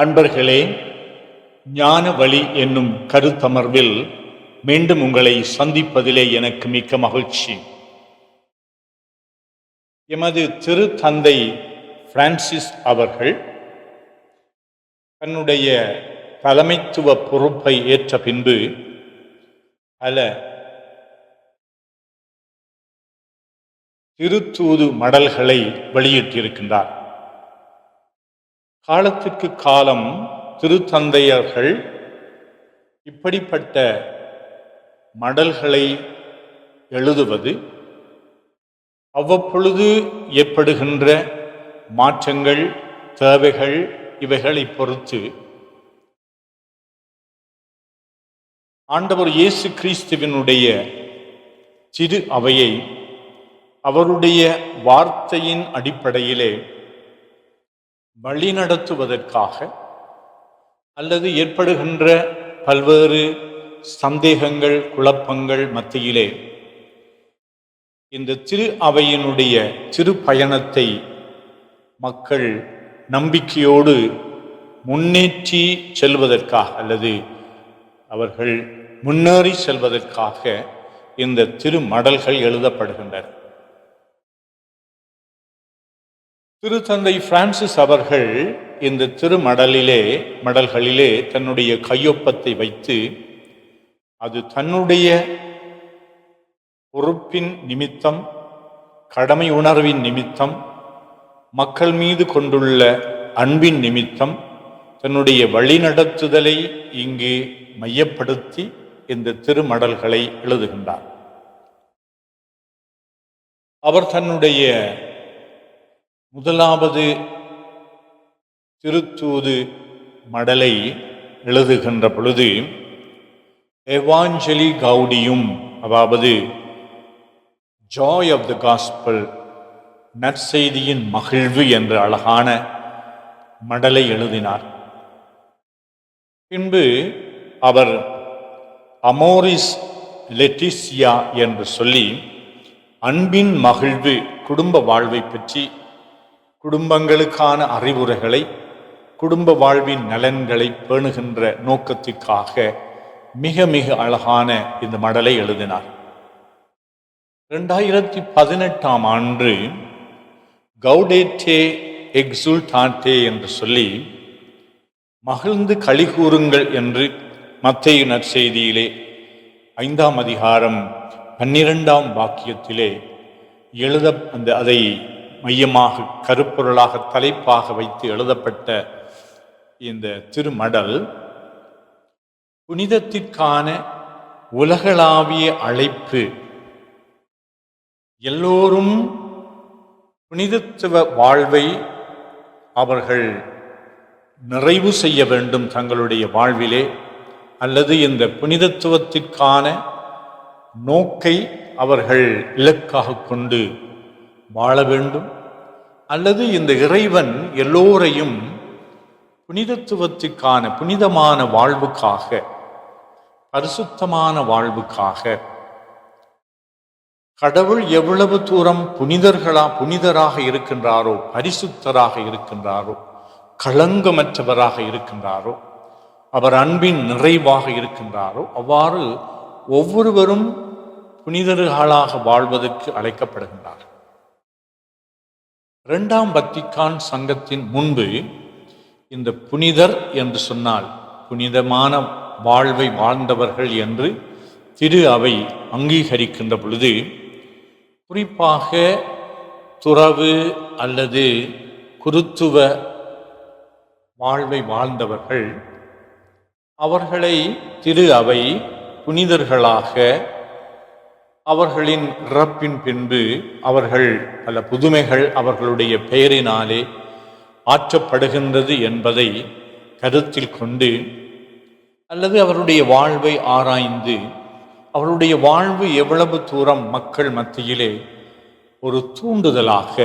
அன்பர்களே ஞான வழி என்னும் கருத்தமர்வில் மீண்டும் உங்களை சந்திப்பதிலே எனக்கு மிக்க மகிழ்ச்சி. எமது திரு தந்தை பிரான்சிஸ் அவர்கள் தன்னுடைய தலைமைத்துவ பொறுப்பை ஏற்ற பின்பு பல திருத்தூது மடல்களை வெளியிட்டிருக்கின்றார். காலத்திற்கு காலம் திருத்தந்தையர்கள் இப்படிப்பட்ட மடல்களை எழுதுவது அவ்வப்பொழுது ஏற்படுகின்ற மாற்றங்கள் தேவைகள் இவைகளை பொறுத்து ஆண்டவர் இயேசு கிறிஸ்துவினுடைய சிறு அவையை அவருடைய வார்த்தையின் அடிப்படையிலே வழிநடத்துவதற்காக அல்லது ஏற்படுகின்ற பல்வேறு சந்தேகங்கள் குழப்பங்கள் மத்தியிலே இந்த திரு அவையினுடைய சிறு பயணத்தை மக்கள் நம்பிக்கையோடு முன்னேற்றி செல்வதற்காக அல்லது அவர்கள் முன்னேறி செல்வதற்காக இந்த திருமடல்கள் எழுதப்படுகின்றன. திருத்தந்தை பிரான்சிஸ் அவர்கள் இந்த திருமடலிலே மடல்களிலே தன்னுடைய கையொப்பத்தை வைத்து அது தன்னுடைய பொறுப்பின் நிமித்தம் கடமை உணர்வின் நிமித்தம் மக்கள் மீது கொண்டுள்ள அன்பின் நிமித்தம் தன்னுடைய வழிநடத்துதலை இங்கு மையப்படுத்தி இந்த திருமடல்களை எழுதுகின்றார். அவர் தன்னுடைய முதலாவது திருத்தூது மடலை எழுதுகின்ற பொழுது எவாஞ்சலி கவுடியும் அதாவது ஜாய் ஆஃப் த காஸ்பல் நற்செய்தியின் மகிழ்வு என்ற அழகான மடலை எழுதினார். பின்பு அவர் அமோரிஸ் லெட்டிசியா என்று சொல்லி அன்பின் மகிழ்வு குடும்ப வாழ்வை பற்றி குடும்பங்களுக்கான அறிவுரைகளை குடும்ப வாழ்வின் நலன்களை பேணுகின்ற நோக்கத்திற்காக மிக மிக அழகான இந்த மடலை எழுதினார். இரண்டாயிரத்தி பதினெட்டாம் ஆண்டு கவுடேட்டே எக்ஸுல்டாட்டே என்று சொல்லி மகிழ்ந்து களி கூறுங்கள் என்று மத்திய நற்செய்தியிலே ஐந்தாம் அதிகாரம் பன்னிரெண்டாம் வாக்கியத்திலே எழுத அந்த அதை மையமாக கருப்பொருளாக தலைப்பாக வைத்து எழுதப்பட்ட இந்த திருமடல் புனிதத்திற்கான உலகளாவிய அழைப்பு. எல்லோரும் புனிதத்துவ வாழ்வை அவர்கள் நிறைவு செய்ய வேண்டும் தங்களுடைய வாழ்விலே அல்லது இந்த புனிதத்துவத்திற்கான நோக்கை அவர்கள் இலக்காக கொண்டு வாழ வேண்டும். அல்லது இந்த இறைவன் எல்லோரையும் புனிதத்துவத்திற்கான புனிதமான வாழ்வுக்காக பரிசுத்தமான வாழ்வுக்காக கடவுள் எவ்வளவு தூரம் புனிதர்களா புனிதராக இருக்கின்றாரோ பரிசுத்தராக இருக்கின்றாரோ களங்கமற்றவராக இருக்கின்றாரோ அவர் அன்பின் நிறைவாக இருக்கின்றாரோ அவ்வாறு ஒவ்வொருவரும் புனிதர்களாக வாழ்வதற்கு அழைக்கப்படுகின்றார்கள். இரண்டாம் பத்திக்கான் சங்கத்தின் முன்பு இந்த புனிதர் என்று சொன்னால் புனிதமான வாழ்வை வாழ்ந்தவர்கள் என்று திரு அவை அங்கீகரிக்கின்ற பொழுது குறிப்பாக துறவு அல்லது குருத்துவ வாழ்வை வாழ்ந்தவர்கள் அவர்களை திரு அவை புனிதர்களாக அவர்களின் இறப்பின் பின்பு அவர்கள் பல புதுமைகள் அவர்களுடைய பெயரினாலே ஆற்றப்படுகின்றது என்பதை கருத்தில் கொண்டு அல்லது அவருடைய வாழ்வை ஆராய்ந்து அவருடைய வாழ்வு எவ்வளவு தூரம் மக்கள் மத்தியிலே ஒரு தூண்டுதலாக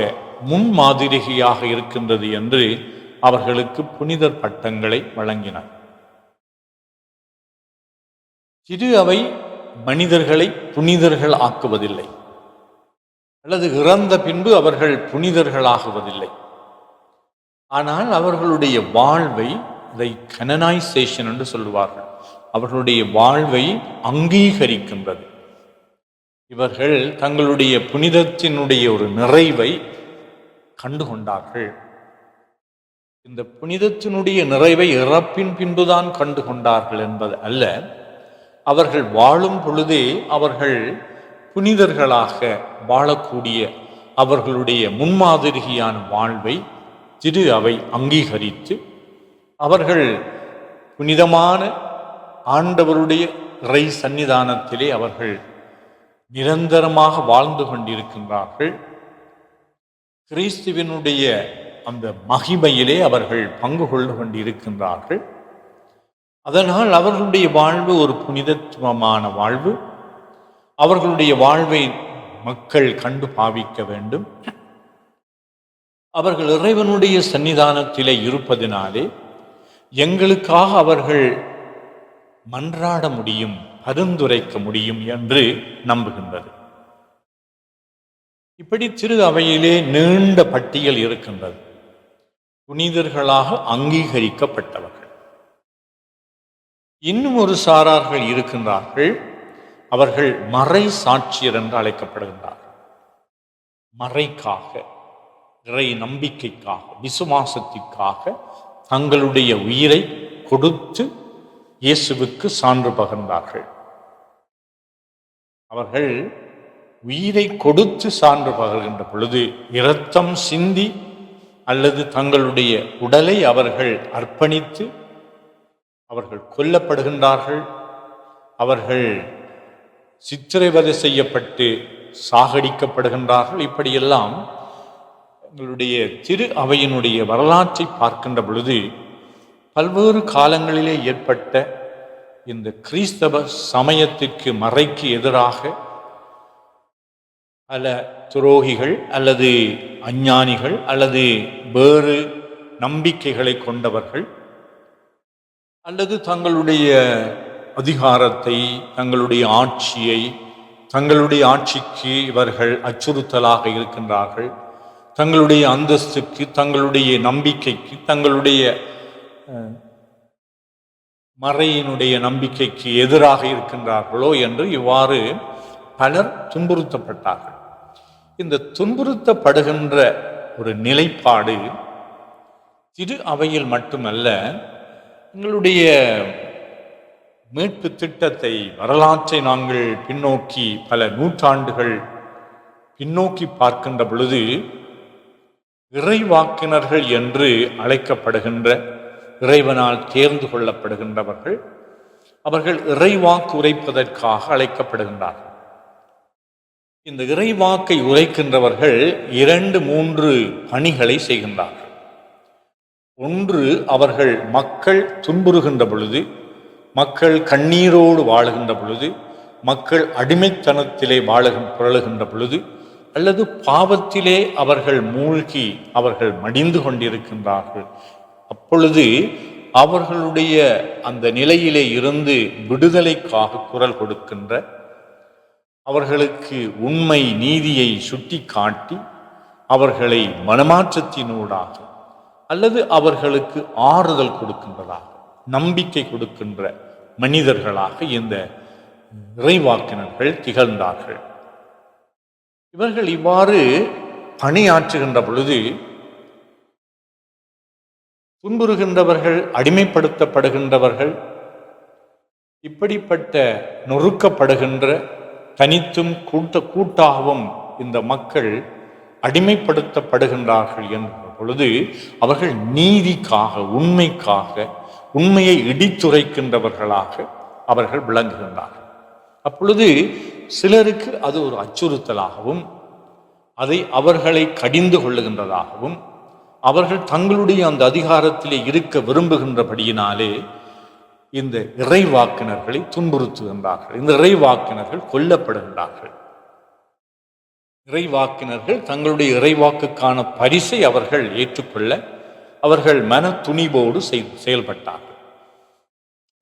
முன்மாதிரிகையாக இருக்கின்றது என்று அவர்களுக்கு புனிதர் பட்டங்களை வழங்கினார். திரு அவை மனிதர்களை புனிதர்கள் ஆக்குவதில்லை. அல்லது இறந்த பின்பு அவர்கள் புனிதர்களாகுவதில்லை. ஆனால் அவர்களுடைய வாழ்வை இதை கனனைசேஷன் என்று சொல்லுவார்கள். அவர்களுடைய வாழ்வை அங்கீகரிக்கின்றது. இவர்கள் தங்களுடைய புனிதத்தினுடைய ஒரு நிறைவை கண்டுகொண்டார்கள். இந்த புனிதத்தினுடைய நிறைவை இறப்பின் பின்புதான் கண்டு கொண்டார்கள் என்பது அல்ல. அவர்கள் வாழும் பொழுதே அவர்கள் புனிதர்களாக வாழக்கூடிய அவர்களுடைய முன்மாதிரியான வாழ்வை திரு அவை அங்கீகரித்து அவர்கள் புனிதமான ஆண்டவருடைய இறை சன்னிதானத்திலே அவர்கள் நிரந்தரமாக வாழ்ந்து கொண்டிருக்கின்றார்கள். கிறிஸ்துவினுடைய அந்த மகிமையிலே அவர்கள் பங்கு கொண்டு கொண்டிருக்கின்றார்கள். அதனால் அவர்களுடைய வாழ்வு ஒரு புனிதத்துவமான வாழ்வு. அவர்களுடைய வாழ்வை மக்கள் கண்டு பாவிக்க வேண்டும். அவர்கள் இறைவனுடைய சன்னிதானத்திலே இருப்பதினாலே எங்களுக்காக அவர்கள் மன்றாட முடியும் பரிந்துரைக்க முடியும் என்று நம்புகின்றது. இப்படி திரு அவையிலே நீண்ட பட்டியல் இருக்கின்றது. புனிதர்களாக அங்கீகரிக்கப்பட்டவர்கள். இன்னும் ஒரு சாரார்கள் இருக்கின்றார்கள். அவர்கள் மறை சாட்சியர் என்று அழைக்கப்படுகின்றார்கள். மறைக்காக இறை நம்பிக்கைக்காக விசுவாசத்திற்காக தங்களுடைய உயிரை கொடுத்து இயேசுவுக்கு சான்று பகிர்ந்தார்கள். அவர்கள் உயிரை கொடுத்து சான்று பகர்கின்ற பொழுது இரத்தம் சிந்தி அல்லது தங்களுடைய உடலை அவர்கள் அர்ப்பணித்து அவர்கள் கொல்லப்படுகின்றார்கள். அவர்கள் சித்திரைவதை செய்யப்பட்டு சாகடிக்கப்படுகின்றார்கள். இப்படியெல்லாம் எங்களுடைய திரு அவையினுடைய வரலாற்றை பார்க்கின்ற பொழுது பல்வேறு காலங்களிலே ஏற்பட்ட இந்த கிறிஸ்தவ சமயத்திற்கு மறைக்கு எதிராக பல துரோகிகள் அல்லது அஞ்ஞானிகள் அல்லது வேறு நம்பிக்கைகளை கொண்டவர்கள் அல்லது தங்களுடைய அதிகாரத்தை தங்களுடைய ஆட்சியை தங்களுடைய ஆட்சிக்கு இவர்கள் அச்சுறுத்தலாக இருக்கின்றார்கள். தங்களுடைய அந்தஸ்துக்கு தங்களுடைய நம்பிக்கைக்கு தங்களுடைய மறையினுடைய நம்பிக்கைக்கு எதிராக இருக்கின்றார்களோ என்று இவ்வாறு பலர் துன்புறுத்தப்பட்டார்கள். இந்த துன்புறுத்தப்படுகின்ற ஒரு நிலைப்பாடு திரு அவையில் மட்டுமல்ல எங்களுடைய மீட்பு திட்டத்தை வரலாற்றை நாங்கள் பின்னோக்கி பல நூற்றாண்டுகள் பின்னோக்கி பார்க்கின்ற பொழுது இறைவாக்கினர்கள் என்று அழைக்கப்படுகின்ற இறைவனால் தேர்ந்து கொள்ளப்படுகின்றவர்கள் அவர்கள் இறைவாக்கு உரைப்பதற்காக அழைக்கப்படுகின்றார்கள். இந்த இறைவாக்கை உரைக்கின்றவர்கள் இரண்டு மூன்று பணிகளை செய்கின்றார்கள். ஒன்று அவர்கள் மக்கள் துன்புறுகின்ற பொழுது மக்கள் கண்ணீரோடு வாழுகின்ற பொழுது மக்கள் அடிமைத்தனத்திலே வாழுகின்ற புரளுகின்ற பொழுது அல்லது பாவத்திலே அவர்கள் மூழ்கி அவர்கள் மடிந்து கொண்டிருக்கின்றார்கள். அப்பொழுது அவர்களுடைய அந்த நிலையிலே இருந்து விடுதலைக்காக குரல் கொடுக்கின்ற அவர்களுக்கு உண்மை நீதியை சுட்டி காட்டி அவர்களை மனமாற்றத்தினூடாக அல்லது அவர்களுக்கு ஆறுதல் கொடுக்கின்றதாக நம்பிக்கை கொடுக்கின்ற மனிதர்களாக இந்த இறைவாக்கினர்கள் திகழ்ந்தார்கள். இவர்கள் இவ்வாறு பணியாற்றுகின்ற பொழுது துன்புறுகின்றவர்கள் அடிமைப்படுத்தப்படுகின்றவர்கள் இப்படிப்பட்ட நொறுக்கப்படுகின்ற தனித்தும் கூட்ட கூட்டாகவும் இந்த மக்கள் அடிமைப்படுத்தப்படுகின்றார்கள் என்ற பொழுது அவர்கள் நீதிக்காக உண்மைக்காக உண்மையை இடித்துரைக்கின்றவர்களாக அவர்கள் விளங்குகின்றார்கள். அப்பொழுது சிலருக்கு அது ஒரு அச்சுறுத்தலாகவும் அதை அவர்களை கடிந்து கொள்ளுகின்றதாகவும் அவர்கள் தங்களுடைய அந்த அதிகாரத்திலே இருக்க விரும்புகின்றபடியினாலே இந்த இறைவாக்கினர்களை துன்புறுத்துகின்றார்கள். இந்த இறைவாக்கினர்கள் கொல்லப்படுகின்றார்கள். இறைவாக்கினர்கள் தங்களுடைய இறைவாக்குக்கான பரிசை அவர்கள் ஏற்றுக்கொள்ள அவர்கள் மன துணிவோடு செய்- செயல்பட்டார்கள்.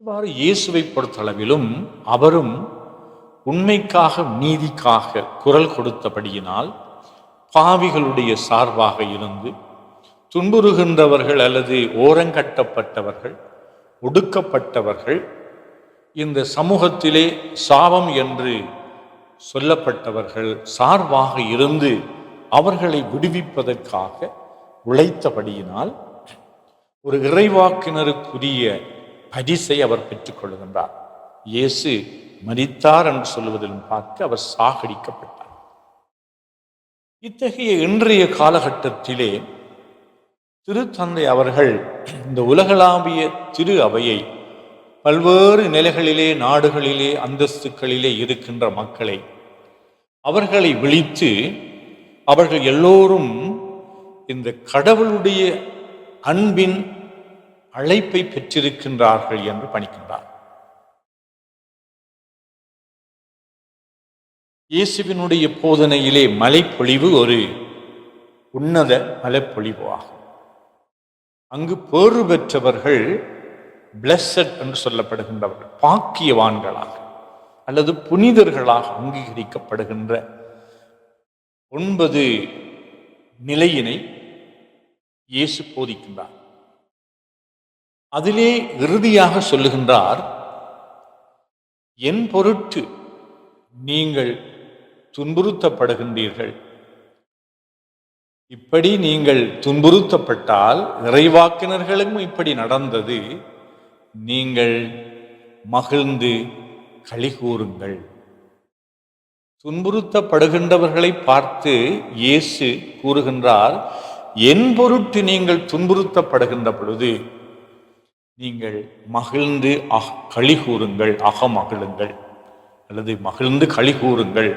இவ்வாறு இயேசுவை பொறுத்தளவிலும் அவரும் உண்மைக்காக நீதிக்காக குரல் கொடுத்தபடியினால் பாவிகளுடைய சார்பாக இருந்து துன்புறுகின்றவர்கள் அல்லது ஓரங்கட்டப்பட்டவர்கள் ஒடுக்கப்பட்டவர்கள் இந்த சமூகத்திலே சாபம் என்று சொல்லப்பட்டவர்கள் சார்பாக இருந்து அவர்களை விடுவிப்பதற்காக உழைத்தபடியினால் ஒரு இறைவாக்கினருக்குரிய பரிசை அவர் பெற்றுக்கொள்கின்றார் இயேசு மறித்தார் என்று சொல்லுவதிலும் பார்த்து அவர் சாகடிக்கப்பட்டார். இத்தகைய இன்றைய காலகட்டத்திலே திருத்தந்தை அவர்கள் இந்த உலகளாவிய திரு அவையை பல்வேறு நிலைகளிலே நாடுகளிலே அந்தஸ்துக்களிலே இருக்கின்ற மக்களை அவர்களை விழித்து அவர்கள் எல்லோரும் இந்த கடவுளுடைய அன்பின் அழைப்பை பெற்றிருக்கின்றார்கள் என்று பணிக்கின்றார். இயேசுவினுடைய போதனையிலே மலைப்பொழிவு ஒரு உன்னத மலைப்பொழிவு ஆகும் அங்கு பேறு பெற்றவர்கள் பிளஸட் என்று சொல்லப்படுகின்றவர்கள் பாக்கியவான்களாக அல்லது புனிதர்களாக அங்கீகரிக்கப்படுகின்ற ஒன்பது நிலையினை இயேசு போதிக்கின்றார். அதிலே இறுதியாக சொல்லுகின்றார் என் பொருட்டு நீங்கள் துன்புறுத்தப்படுகின்றீர்கள். இப்படி நீங்கள் துன்புறுத்தப்பட்டால் இறைவாக்கினர்களும் இப்படி நடந்தது. நீங்கள் மகிழ்ந்து களி கூறுங்கள். துன்புறுத்தப்படுகின்றவர்களை பார்த்து இயேசு கூறுகின்றார் என் பொருட்டு நீங்கள் துன்புறுத்தப்படுகின்ற பொழுது நீங்கள் மகிழ்ந்து அக களி கூறுங்கள் அகமகிழுங்கள் அல்லது மகிழ்ந்து களி கூறுங்கள்.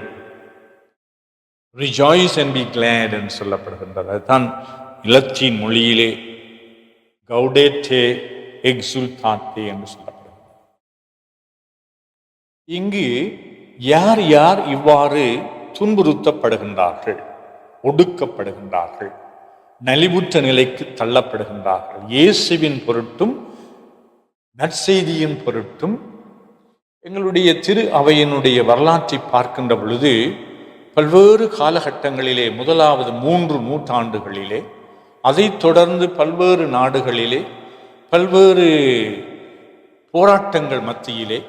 ரிஜாய்ஸ் அண்ட் பி கிளாட் என்று சொல்லப்படுகின்றது. அதுதான் இலத்தீன் மொழியிலே கவுடேட்டே எக்ஸுல்தாத்தே என்று சொல்லப்படுகிறது இங்கு யார் யார் இவ்வாறு துன்புறுத்தப்படுகின்றார்கள் ஒடுக்கப்படுகின்றார்கள் நலிவுற்ற நிலைக்கு தள்ளப்படுகின்றார்கள் இயேசுவின் பொருட்டும் நற்செய்தியின் பொருட்டும் எங்களுடைய திரு அவையினுடைய வரலாற்றை பார்க்கின்ற பொழுது பல்வேறு காலகட்டங்களிலே முதலாவது மூன்று நூற்றாண்டுகளிலே அதைத் தொடர்ந்து பல்வேறு நாடுகளிலே பல்வேறு போராட்டங்கள் மத்தியிலே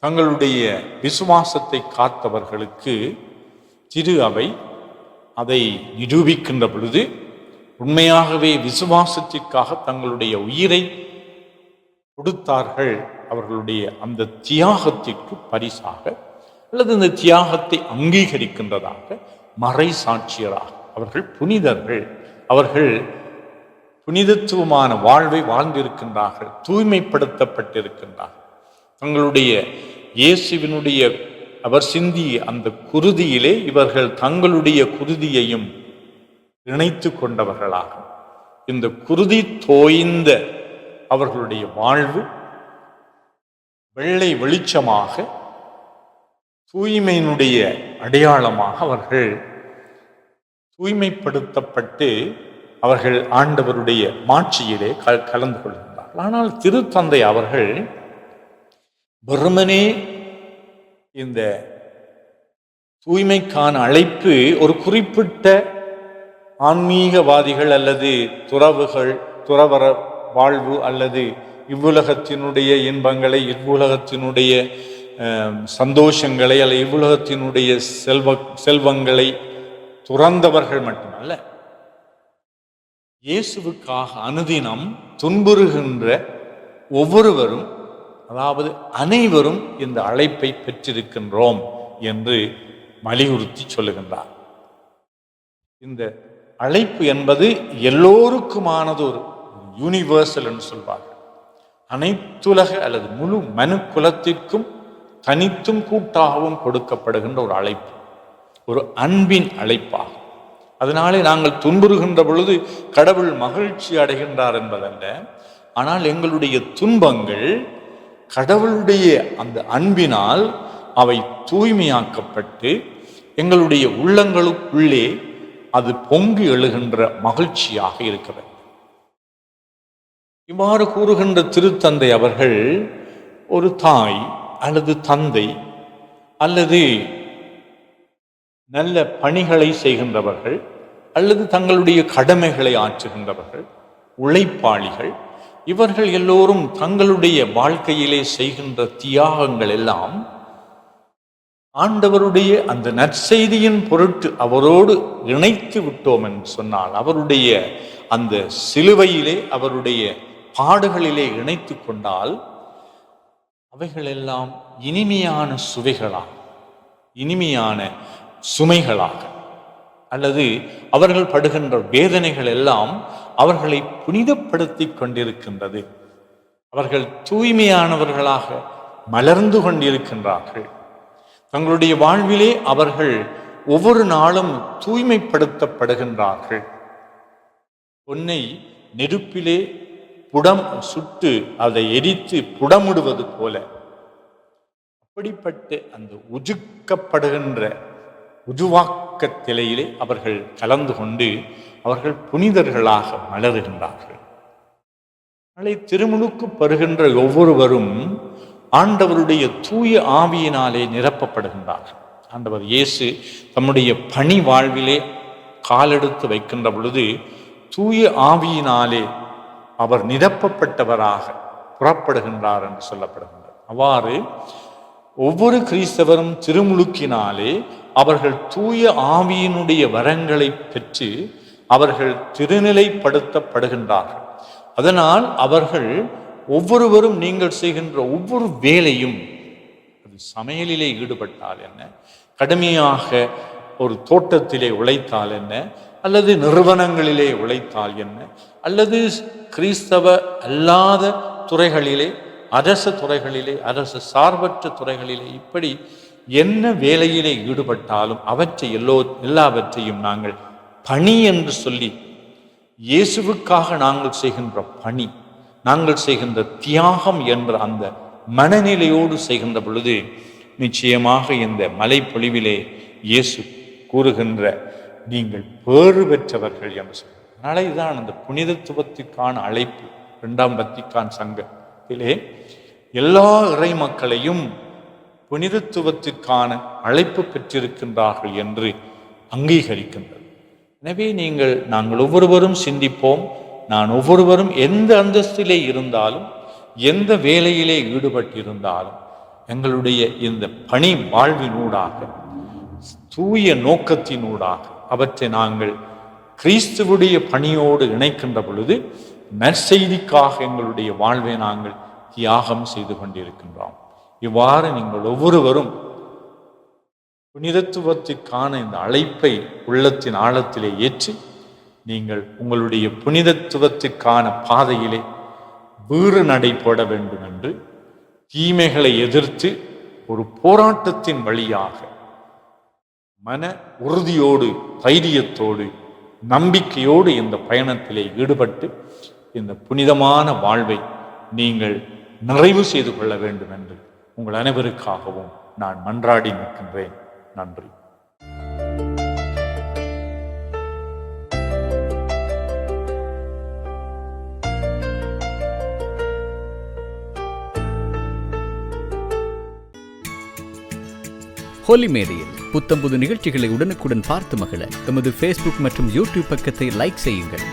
தங்களுடைய விசுவாசத்தை காத்தவர்களுக்கு திரு அவை அதை நிரூபிக்கின்ற பொழுது உண்மையாகவே விசுவாசத்திற்காக தங்களுடைய உயிரை கொடுத்தார்கள் அவர்களுடைய அந்த தியாகத்திற்கு பரிசாக அல்லது இந்த தியாகத்தை அங்கீகரிக்கின்றதாக மறை சாட்சியராக அவர்கள் புனிதர்கள். அவர்கள் புனிதத்துவமான வாழ்வை வாழ்ந்திருக்கின்றார்கள் தூய்மைப்படுத்தப்பட்டிருக்கின்றார்கள். தங்களுடைய இயேசுவினுடைய அவர் சிந்திய அந்த குருதியிலே இவர்கள் தங்களுடைய குருதியையும் இணைத்து கொண்டவர்களாகும் இந்த குருதி தோய்ந்த அவர்களுடைய வாழ்வு வெள்ளை வெளிச்சமாக தூய்மையினுடைய அடையாளமாக அவர்கள் தூய்மைப்படுத்தப்பட்டு அவர்கள் ஆண்டவருடைய மாட்சியிலே க- கலந்து கொள்கின்றார்கள் ஆனால் திருத்தந்தை அவர்கள் வெறுமனே இந்த தூய்மைக்கான அழைப்பு ஒரு குறிப்பிட்ட ஆன்மீகவாதிகள் அல்லது துறவுகள் துறவர வாழ்வு அல்லது இவ்வுலகத்தினுடைய இன்பங்களை இவ்வுலகத்தினுடைய சந்தோஷங்களை அல்ல இவ்வுலகத்தினுடைய செல்வ செல்வங்களை துறந்தவர்கள் மட்டுமல்ல இயேசுவுக்காக அனுதினம் துன்புறுகின்ற ஒவ்வொருவரும் அதாவது அனைவரும் இந்த அழைப்பை பெற்றிருக்கின்றோம் என்று வலியுறுத்தி சொல்லுகின்றார். இந்த அழைப்பு என்பது எல்லோருக்குமானது ஒரு யூனிவர்சல் என்று சொல்வார்கள். அனைத்துலக அல்லது முழு மனு குலத்திற்கும் தனித்தும் கூட்டாகவும் கொடுக்கப்படுகின்ற ஒரு அழைப்பு. ஒரு அன்பின் அழைப்பாகும். அதனாலே நாங்கள் துன்புறுகின்ற பொழுது கடவுள் மகிழ்ச்சி அடைகின்றார் என்பதல்ல. ஆனால் எங்களுடைய துன்பங்கள் கடவுளுடைய அந்த அன்பினால் அவை தூய்மையாக்கப்பட்டு எங்களுடைய உள்ளங்களுக்குள்ளே அது பொங்கி எழுகின்ற மகிழ்ச்சியாக இருக்க வேண்டும். இவ்வாறு கூறுகின்ற திருத்தந்தை அவர்கள் ஒரு தாய் அல்லது தந்தை அல்லது நல்ல பணிகளை செய்கின்றவர்கள் அல்லது தங்களுடைய கடமைகளை ஆற்றுகின்றவர்கள் உழைப்பாளிகள் இவர்கள் எல்லோரும் தங்களுடைய வாழ்க்கையிலே செய்கின்ற தியாகங்கள் எல்லாம் ஆண்டவருடைய அந்த நற்செய்தியின் பொருட்டு அவரோடு இணைத்து விட்டோம் என்று சொன்னால் அவருடைய அந்த சிலுவையிலே அவருடைய பாடுகளிலே இணைத்து கொண்டால் அவைகளெல்லாம் இனிமையான சுவைகளாக இனிமையான சுமைகளாக அல்லது அவர்கள் படுகின்ற வேதனைகள் எல்லாம் அவர்களை புனிதப்படுத்தி கொண்டிருக்கின்றது. அவர்கள் தூய்மையானவர்களாக மலர்ந்து கொண்டிருக்கின்றார்கள். தங்களுடைய வாழ்விலே அவர்கள் ஒவ்வொரு நாளும் தூய்மைப்படுத்தப்படுகின்றார்கள். பொன்னை நெருப்பிலே புடம் சுட்டு அதை எரித்து புடமிடுவது போல. அப்படிப்பட்ட அந்த உஜுக்கப்படுகின்ற உதுவாக்க திலையிலே அவர்கள் கலந்து கொண்டு அவர்கள் புனிதர்களாக மலருகின்றார்கள். நாளை திருமுழுக்கு பருகின்ற ஒவ்வொருவரும் ஆண்டவருடைய தூய ஆவியினாலே நிரப்பப்படுகின்றார்கள். ஆண்டவர் இயேசு தம்முடைய பணி வாழ்விலே காலெடுத்து வைக்கின்ற பொழுது தூய ஆவியினாலே அவர் நிரப்பப்பட்டவராக புறப்படுகின்றார் என்று சொல்லப்படுகின்றார் அவ்வாறு ஒவ்வொரு கிறிஸ்தவரும் திருமுழுக்கினாலே அவர்கள் தூய ஆவியினுடைய வரங்களை பெற்று அவர்கள் திருநிலைப்படுத்தப்படுகின்றார்கள். அதனால் அவர்கள் ஒவ்வொருவரும் நீங்கள் செய்கின்ற ஒவ்வொரு வேலையும் அது சமையலிலே ஈடுபட்டால் என்ன? கடுமையாக ஒரு தோட்டத்திலே உழைத்தால் என்ன? அல்லது நிறுவனங்களிலே உழைத்தால் என்ன? அல்லது கிறிஸ்தவ அல்லாத துறைகளிலே அரச துறைகளிலே அரசு சார்பற்ற துறைகளிலே இப்படி என்ன வேலையிலே ஈடுபட்டாலும் அவற்றை எல்லோ எல்லாவற்றையும் நாங்கள் பணி என்று சொல்லி இயேசுவுக்காக நாங்கள் செய்கின்ற பணி நாங்கள் செய்கின்ற தியாகம் என்ற அந்த மனநிலையோடு செய்கின்ற பொழுது நிச்சயமாக இந்த மலைப்பொழிவிலே இயேசு கூறுகின்ற நீங்கள் பேறு பெற்றவர்கள் என்று சொல்ல அதனால இதுதான் அந்த புனிதத்துவத்துக்கான அழைப்பு. இரண்டாம் பத்திக்கான் சங்கத்திலே எல்லா இறை மக்களையும் புனிதத்துவத்திற்கான அழைப்பு பெற்றிருக்கின்றார்கள் என்று அங்கீகரிக்கின்றது. எனவே நீங்கள் நாங்கள் ஒவ்வொருவரும் சிந்திப்போம். நான் ஒவ்வொருவரும் எந்த அந்தஸ்திலே இருந்தாலும் எந்த வேலையிலே ஈடுபட்டிருந்தாலும் எங்களுடைய இந்த பணி வாழ்வினூடாக தூய நோக்கத்தினூடாக அவற்றை நாங்கள் கிறிஸ்துவுடைய பணியோடு இணைக்கின்ற பொழுது நற்செய்திக்காக எங்களுடைய வாழ்வை நாங்கள் தியாகம் செய்து கொண்டிருக்கின்றோம். இவ்வாறு நீங்கள் ஒவ்வொருவரும் புனிதத்துவத்திற்கான இந்த அழைப்பை உள்ளத்தின் ஆழத்திலே ஏற்றி நீங்கள் உங்களுடைய புனிதத்துவத்திற்கான பாதையிலே வீறு நடைபோட வேண்டும் என்று தீமைகளை எதிர்த்து ஒரு போராட்டத்தின் வழியாக மன உறுதியோடு தைரியத்தோடு நம்பிக்கையோடு இந்த பயணத்திலே ஈடுபட்டு இந்த புனிதமான வாழ்வை நீங்கள் நிறைவு செய்து கொள்ள வேண்டும் என்று உங்கள் அனைவருக்காகவும் நான் மன்றாடி நிற்கின்றேன். நன்றி. ஹோலி மேரியில் புத்தம்புது நிகழ்ச்சிகளை உடனுக்குடன் பார்த்து மகிழ எமது ஃபேஸ்புக் மற்றும் யூடியூப் பக்கத்தை லைக் செய்யுங்கள்.